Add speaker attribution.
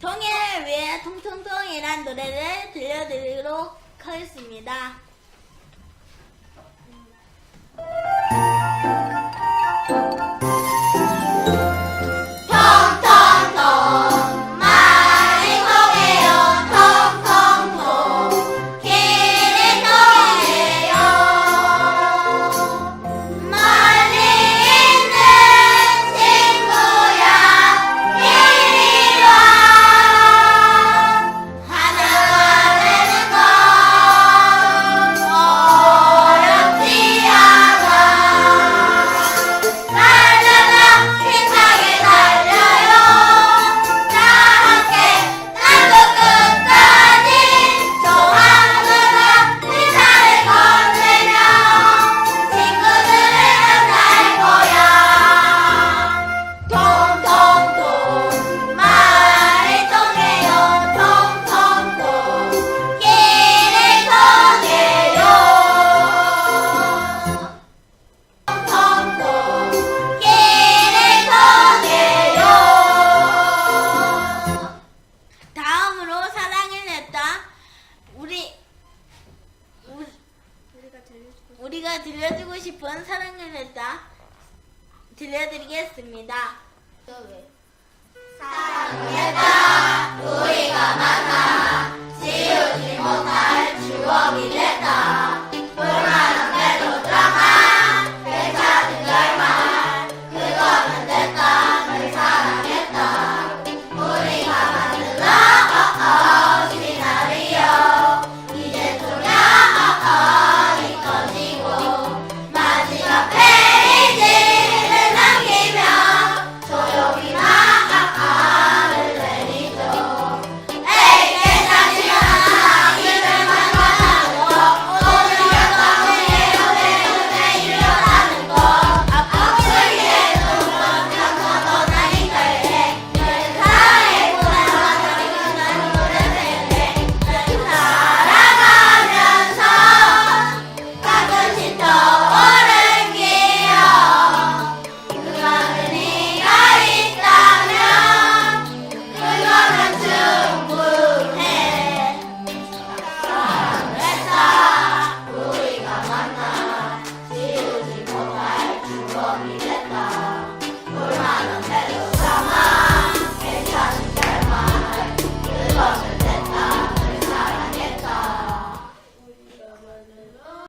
Speaker 1: 통일을 위해 통통통이란 노래를 들려드리도록 하겠습니다. 우리가 들려주고 싶은 사랑의 대사 들려드리겠습니다. 네. 사랑의 대